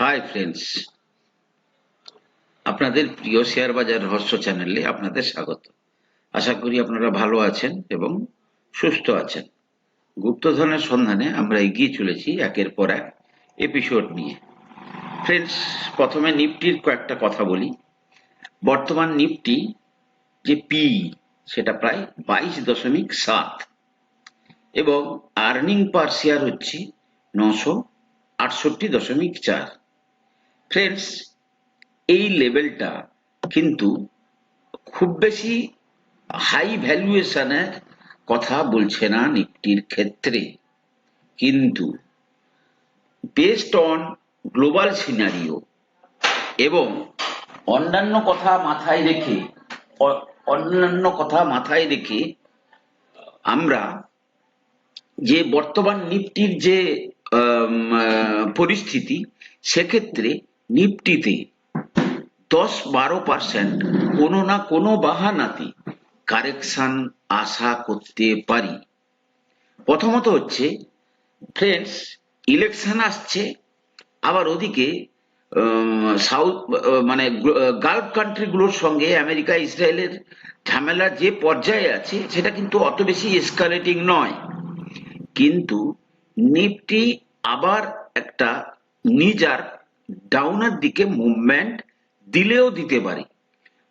Hi friends আপনাদের প্রিয় share বাজার রহস্য চ্যানেলে আপনাদের স্বাগত। আশা করি আপনারা ভালো আছেন এবং সুস্থ আছেন। গুপ্তধনের সন্ধানে আমরা এগিয়ে চলেছি একের পর এক এপিসোড নিয়ে। ফ্রেন্ডস প্রথমে নিফটির কয়েকটা কথা বলি। বর্তমান নিফটি যে পি সেটা প্রায় বাইশ দশমিক সাত এবং আর্নিং পার শেয়ার হচ্ছে নশো আটষট্টি দশমিক চার। ফ্রেন্ডস এই লেভেলটা কিন্তু খুব বেশি হাই ভ্যালুয়েশনের কথা বলছে না নিফটির ক্ষেত্রে। কিন্তু বেসড অন গ্লোবাল সিনারিও এবং অন্যান্য কথা মাথায় রেখে, অন্যান্য কথা মাথায় রেখে আমরা যে বর্তমান নিফটির যে পরিস্থিতি, সেক্ষেত্রে নিফটিতে দশ বারো পার্সেন্ট কোনো না কোনো বাহানাতে কারেকশন আশা করতে পারি। প্রথমত হচ্ছে ফ্রেন্ডস ইলেকশন আসছে, আবার ওদিকে সাউথ মানে গালফ কান্ট্রিগুলোর সঙ্গে আমেরিকা, ইসরায়েলের ঝামেলা যে পর্যায়ে আছে, সেটা কিন্তু অত বেশি এসকালেটিং নয়। কিন্তু নিফটি আবার একটা নিজার ডাউনের দিকে মুভমেন্ট দিলেও দিতে পারে।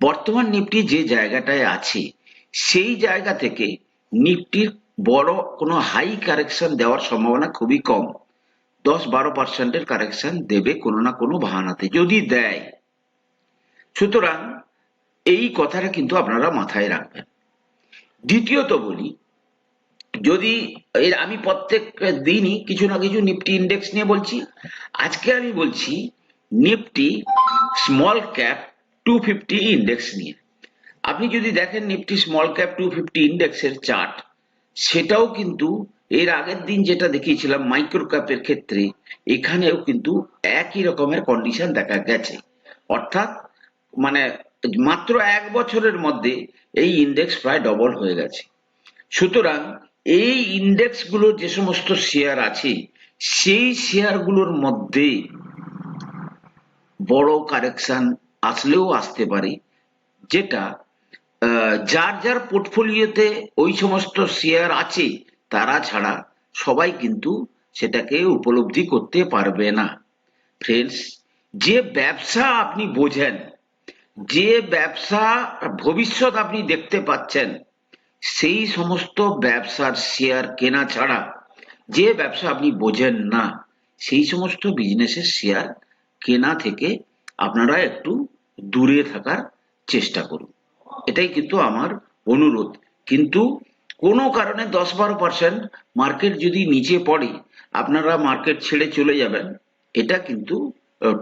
বর্তমান নিফটি যে জায়গাটায় আছে, সেই জায়গা থেকে নিফটির বড় কোনো হাই কারেকশন দেওয়ার সম্ভাবনা খুবই কম। দশ বারো পার্সেন্টের কারেকশন দেবে কোনো না কোনো বাহানাতে, যদি দেয়। সুতরাং এই কথাটা কিন্তু আপনারা মাথায় রাখবেন। দ্বিতীয়ত বলি যদি এর আমি প্রত্যেক দিনই কিছু না কিছু নিফটি ইন্ডেক্স নিয়ে বলছি, আজকে আমি বলছি Nifty small cap two fifty index নিয়ে। আপনি যদি দেখেন Nifty small cap two fifty ইন্ডেক্সের chart সেটাও কিন্তু এর আগের দিন যেটা দেখিয়েছিলাম মাইক্রো ক্যাপের ক্ষেত্রে, এখানেও কিন্তু একই রকমের কন্ডিশন দেখা গেছে। অর্থাৎ মানে মাত্র এক বছরের মধ্যে এই ইন্ডেক্স প্রায় ডবল হয়ে গেছে। সুতরাং এই ইন্ডেক্সগুলোর যে সমস্ত শেয়ার আছে, সেই শেয়ারগুলোর মধ্যে বড় কারেকশন আসলেও আসতে পারে, যেটা যার যার পোর্টফোলিওতে ওই সমস্ত শেয়ার আছে, তারা ছাড়া সবাই কিন্তু সেটাকে উপলব্ধি করতে পারবে না। ফ্রেন্ডস যে ব্যবসা আপনি বোঝেন, যে ব্যবসা ভবিষ্যৎ আপনি দেখতে পাচ্ছেন সেই সমস্ত ব্যবসার শেয়ার কেনা ছাড়া যে ব্যবসা আপনি বোঝেন না, সেই সমস্ত বিজনেসের শেয়ার কেনা থেকে আপনারা একটু দূরে থাকার চেষ্টা করুন। এটাই কিন্তু আমার অনুরোধ। কিন্তু কোনো কারণে দশ বারো পার্সেন্ট মার্কেট যদি নিচে পড়ে, আপনারা মার্কেট ছেড়ে চলে যাবেন, এটা কিন্তু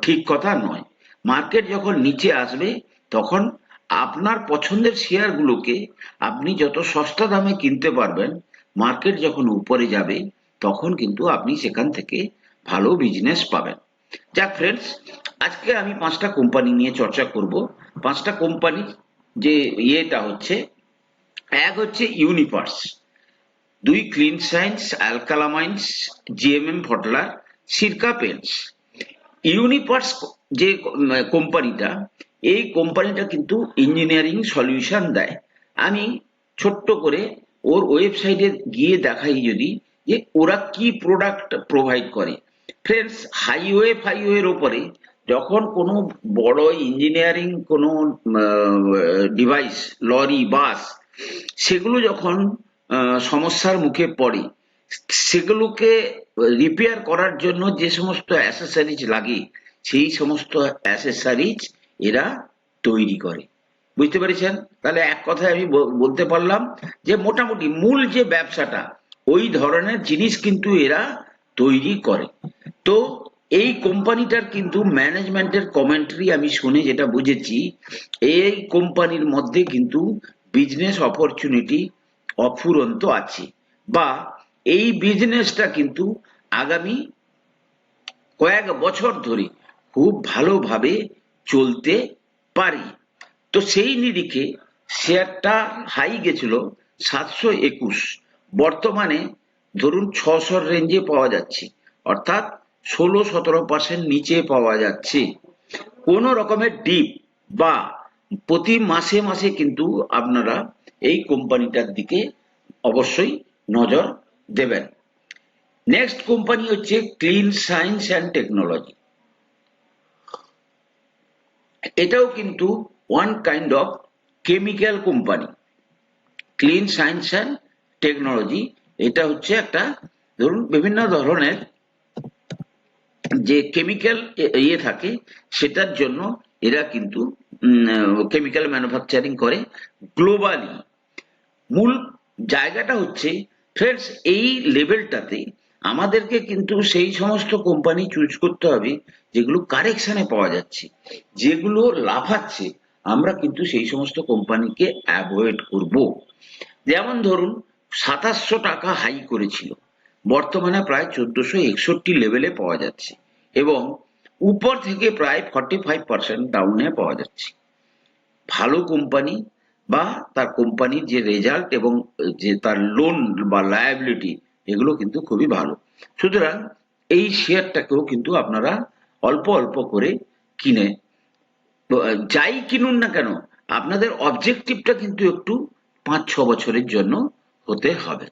ঠিক কথা নয়। মার্কেট যখন নিচে আসবে, তখন আপনার পছন্দের শেয়ারগুলোকে আপনি যত সস্তা দামে কিনতে পারবেন, মার্কেট যখন উপরে যাবে, তখন কিন্তু আপনি সেখান থেকে ভালো বিজনেস পাবেন। যাক ফ্রেন্ডস আজকে আমি পাঁচটা কোম্পানি নিয়ে চর্চা করব। পাঁচটা কোম্পানি যে ইয়েটা হচ্ছে, এক হচ্ছে ইউনিভার্স দুই clean science Alkyl Amines GMM Pfaudler Sirca paints universe যে কোম্পানিটা এই কোম্পানিটা কিন্তু ইঞ্জিনিয়ারিং সলিউশন দেয়। আমি ছোট্ট করে ওর ওয়েবসাইটে গিয়ে দেখাই যদি যে ওরা কি প্রোডাক্ট প্রোভাইড করে। ফ্রেন্ডস হাইওয়ে ফাইওয়ের ওপরে যখন কোনো বড় ইঞ্জিনিয়ারিং কোনো ডিভাইস লরি বাস সেগুলো যখন সমস্যার মুখে পড়ে, সেগুলোকে রিপেয়ার করার জন্য যে সমস্ত অ্যাসেসারিজ লাগে, সেই সমস্ত অ্যাসেসারিজ এরা তৈরি করে। বুঝতে পেরেছেন? তাহলে এক কথায় আমি বলতে পারলাম যে মোটামুটি মূল যে ব্যবসাটা, ওই ধরনের জিনিস কিন্তু এরা তৈরি করে। তো এই কোম্পানিটার কিন্তু ম্যানেজমেন্টের কমেন্ট্রি আমি শুনে যেটা বুঝেছি, এই কোম্পানির মধ্যে কিন্তু বিজনেস অপরচুনিটি অফুরন্ত আছে বা এই বিজনেসটা কিন্তু আগামী কয়েক বছর ধরে খুব ভালোভাবে চলতে পারি। তো সেই নিরিখে শেয়ারটা হাই গেছিল সাতশো একুশ। বর্তমানে ধরুন ছশোর রেঞ্জে পাওয়া যাচ্ছে, অর্থাৎ ষোলো সতেরো পার্সেন্ট নিচে পাওয়া যাচ্ছে। কোনো রকমের ডিপ বা প্রতি মাসে মাসে কিন্তু আপনারা এই কোম্পানিটার দিকে অবশ্যই নজর দেবেন। নেক্সট কোম্পানি হচ্ছে ক্লিন সায়েন্স অ্যান্ড টেকনোলজি এটাও কিন্তু one kind of chemical company Clean Science and Technology এটা হচ্ছে একটা, ধরুন, বিভিন্ন ধরনের যে কেমিক্যাল ইয়ে থাকে, সেটার জন্য এরা কিন্তু কেমিক্যাল ম্যানুফ্যাকচারিং করে গ্লোবালি মূল জায়গাটা হচ্ছে ফ্রেন্ডস এই লেভেলটাতে আমাদেরকে কিন্তু সেই সমস্ত কোম্পানি চুজ করতে হবে যেগুলো কারেকশনে পাওয়া যাচ্ছে, যেগুলো লাফাচ্ছে, আমরা কিন্তু সেই সমস্ত কোম্পানিকে অ্যাভয়েড করব। যেমন ধরুন, সাতাশশো টাকা হাই করেছিল, বর্তমানে প্রায় চোদ্দশো একষট্টি লেভেলে পাওয়া যাচ্ছে এবং উপর থেকে প্রায় ফর্টি ফাইভ পার্সেন্ট ডাউনে পাওয়া যাচ্ছে। ভালো কোম্পানি বা তার কোম্পানির যে রেজাল্ট এবং যে তার লোন বা লায়াবিলিটি এগুলো কিন্তু খুবই ভালো। সুতরাং এই শেয়ারটাকেও কিন্তু আপনারা অল্প অল্প করে কিনে। যাই কিনুন না কেন, আপনাদের অবজেক্টিভটা কিন্তু একটু পাঁচ, ছ বছরের জন্য হতে হবে।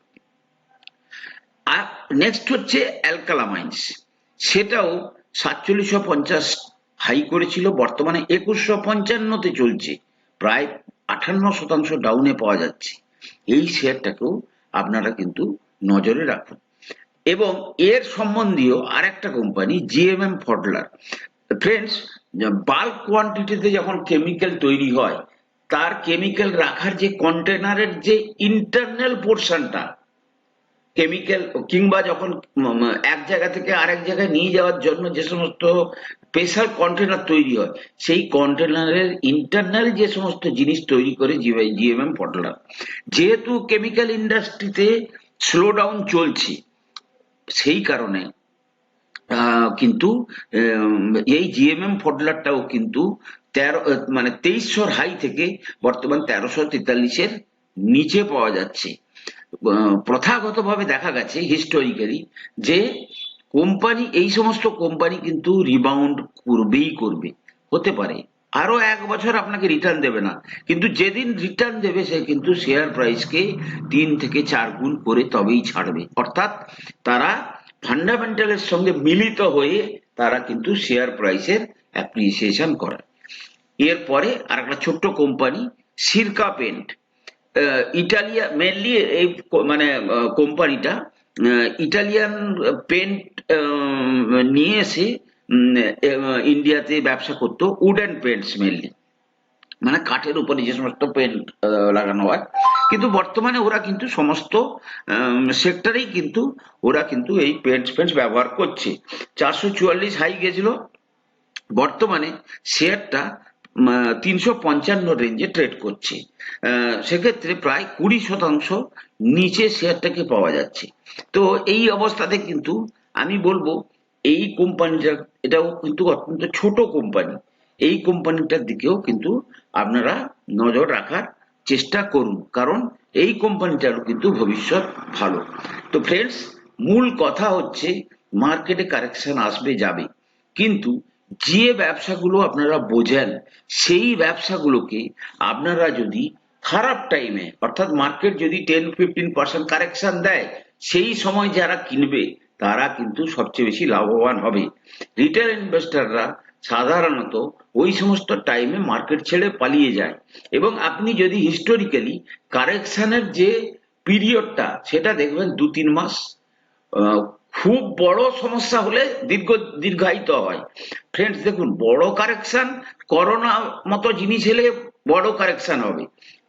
আর নেক্সট হচ্ছে অ্যালকালামাইন্স সেটাও সাতচল্লিশশো পঞ্চাশ হাই করেছিল, বর্তমানে একুশশো পঞ্চান্নতে চলছে। প্রায় আঠান্ন শতাংশ ডাউনে পাওয়া যাচ্ছে। এই শেয়ারটাকেও আপনারা কিন্তু নজরে রাখুন। এবং এর সম্বন্ধীয় আরেকটা company GMM Pfaudler friends bulk কোয়ান্টিটিতে যখন কেমিক্যাল তৈরি হয়, তার কেমিক্যাল রাখার যে কন্টেনারের যে ইন্টারনাল পোর্শনটা কেমিক্যাল কিংবা যখন এক জায়গা থেকে আরেক জায়গায় নিয়ে যাওয়ার জন্য যে সমস্ত স্পেশাল কন্টেনার তৈরি হয়, সেই কন্টেনারের ইন্টারনাল যে সমস্ত জিনিস তৈরি করে জিএমএম পটলার যেহেতু কেমিক্যাল ইন্ডাস্ট্রিতে স্লো ডাউন চলছে সেই কারণে কিন্তু এই জিএমএম ফডলারটাও কিন্তু তেরো মানে তেইশশোর হাই থেকে বর্তমান তেরোশো তেতাল্লিশের নিচে পাওয়া যাচ্ছে। প্রথাগতভাবে দেখা গেছে হিস্টোরিক্যালি যে কোম্পানি, এই সমস্ত কোম্পানি কিন্তু রিবাউন্ড করবেই করবে, হতে পারে। আরও এক বছর আপনাকে রিটার্ন দেবে না। কিন্তু যেদিন রিটার্ন দেবে সে কিন্তু শেয়ার প্রাইসকে তিন থেকে চার গুণ করে তবেই ছাড়বে। অর্থাৎ তারা ফান্ডামেন্টালের সঙ্গে মিলিত হয়ে তারা কিন্তু শেয়ার প্রাইসের অ্যাপ্রিসিয়েশন করে। এরপরে আর একটা ছোট্ট company Sirca paint Italia mainly এই মানে কোম্পানিটা ইটালিয়ান পেন্ট নিয়ে এসে ইন্ডিয়াতে ব্যবসা করতো উডেন পেন্টস মেনলি মানে কাঠের উপরে যে সমস্ত পেন্ট লাগানো হয়। কিন্তু বর্তমানে ওরা কিন্তু সমস্ত সেক্টরেই কিন্তু ওরা কিন্তু এই পেন্টস পেন্টস ব্যবহার করছে। চারশো চুয়াল্লিশ হাই গেছিল। বর্তমানে শেয়ারটা তিনশো পঞ্চান্ন রেঞ্জে ট্রেড করছে। সেক্ষেত্রে প্রায় কুড়ি শতাংশ নিচে শেয়ারটাকে পাওয়া যাচ্ছে। তো এই অবস্থাতে কিন্তু আমি বলব এই কোম্পানিটা এটাও কিন্তু অত্যন্ত ছোট কোম্পানি এই কোম্পানিটার দিকেও কিন্তু আপনারা নজর রাখার চেষ্টা করুন, কারণ এই কোম্পানিটারও কিন্তু ভবিষ্যৎ ভালো। তো ফ্রেন্ডস মূল কথা হচ্ছে মার্কেটে কারেকশন আসবে, যাবে। কিন্তু যে ব্যবসাগুলো আপনারা বোঝেন, সেই ব্যবসাগুলোকে আপনারা যদি খারাপ টাইমে অর্থাৎ মার্কেট যদি টেন ফিফটিন পার্সেন্ট কারেকশন দেয়, সেই সময় যারা কিনবে তারা কিন্তু সবচেয়ে বেশি লাভবান হবে। রিটেল ইনভেস্টাররা সাধারণত ওই সমস্ত টাইমে মার্কেট ছেড়ে পালিয়ে যায়। এবং আপনি যদি হিস্টোরিক্যালি কারেকশনের যে পিরিয়ডটা সেটা দেখবেন দু তিন মাস খুব বড় সমস্যা হলে দীর্ঘ, দীর্ঘায়িত হয়। ফ্রেন্ডস দেখুন, বড় কারেকশন করোনা মতো জিনিস হলে বড় কারেকশন হবে।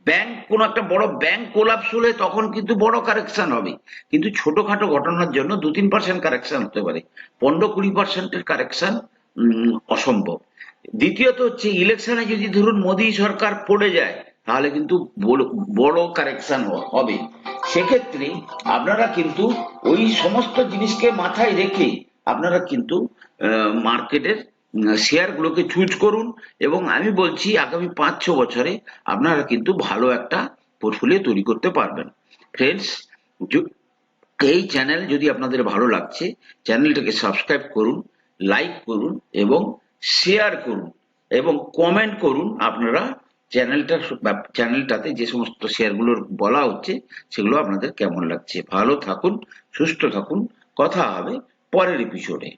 ব্যাংক কোন একটা বড় ব্যাংক কোলাপস হলে তখন কিন্তু বড় কারেকশন হবে। কিন্তু ছোটখাটো ঘটনার জন্য দু তিন পার্সেন্ট কারেকশন হতে পারে। পনেরো কুড়ি পার্সেন্টের কারেকশন অসম্ভব। দ্বিতীয়ত হচ্ছে ইলেকশনে যদি ধরুন মোদী সরকার পড়ে যায়, তাহলে কিন্তু বড় কারেকশন হবে। সেক্ষেত্রে আপনারা কিন্তু ওই সমস্ত জিনিসকে মাথায় রেখে আপনারা কিন্তু মার্কেটের শেয়ারগুলোকে চুজ করুন এবং আমি বলছি আগামী পাঁচ, ছ বছরে আপনারা কিন্তু ভালো একটা পোর্টফোলিও তৈরি করতে পারবেন। ফ্রেন্ডস এই চ্যানেল যদি আপনাদের ভালো লাগছে চ্যানেলটাকে সাবস্ক্রাইব করুন লাইক করুন এবং শেয়ার করুন এবং কমেন্ট করুন আপনারা চ্যানেলটা চ্যানেলটাতে যে সমস্ত শেয়ারগুলোর বলা হচ্ছে, সেগুলো আপনাদের কেমন লাগছে। ভালো থাকুন, সুস্থ থাকুন, কথা হবে পরের এপিসোডে